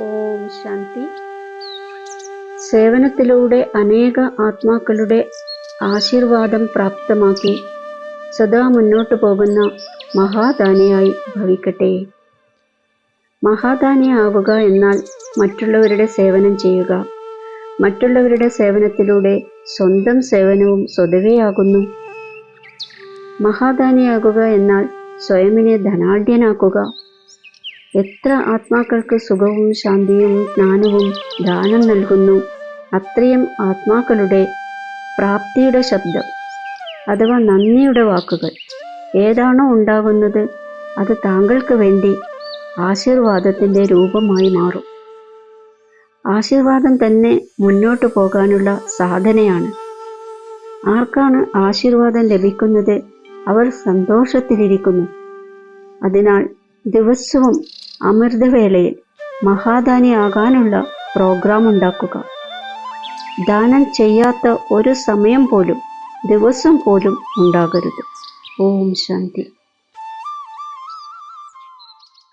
ഓം ശാന്തി. സേവനത്തിലൂടെ അനേക ആത്മാക്കളുടെ ആശീർവാദം പ്രാപ്തമാക്കി സദാ മുന്നോട്ടു പോകുന്ന മഹാദാനിയായി ഭവിക്കട്ടെ. മഹാദാനിയാവുക എന്നാൽ മറ്റുള്ളവരുടെ സേവനം ചെയ്യുക. മറ്റുള്ളവരുടെ സേവനത്തിലൂടെ സ്വന്തം സേവനവും സ്വതവേയാകുന്നു. മഹാദാനിയാകുക എന്നാൽ സ്വയമിനെ ധനാഢ്യനാക്കുക. എത്ര ആത്മാക്കൾക്ക് സുഖവും ശാന്തിയും ജ്ഞാനവും ദാനം നൽകുന്നു അത്രയും ആത്മാക്കളുടെ പ്രാപ്തിയുടെ ശബ്ദം അഥവാ നന്ദിയുടെ വാക്കുകൾ. ഏതാണോ ഉണ്ടാകുന്നത് അത് താങ്കൾക്ക് വേണ്ടി ആശീർവാദത്തിന്റെ രൂപമായി മാറും. ആശീർവാദം തന്നെ മുന്നോട്ടു പോകാനുള്ള സാധനയാണ്. ആർക്കാണ് ആശീർവാദം ലഭിക്കുന്നത്? അവർ സന്തോഷത്തിലിരിക്കുന്നു. അതിനാൽ ദിവസവും അമൃതവേളയിൽ മഹാദാനിയാകാനുള്ള പ്രോഗ്രാം ഉണ്ടാക്കുക. ദാനം ചെയ്യാത്ത ഒരു സമയം പോലും ദിവസം പോലും ഉണ്ടാകരുത്. ഓം ശാന്തി.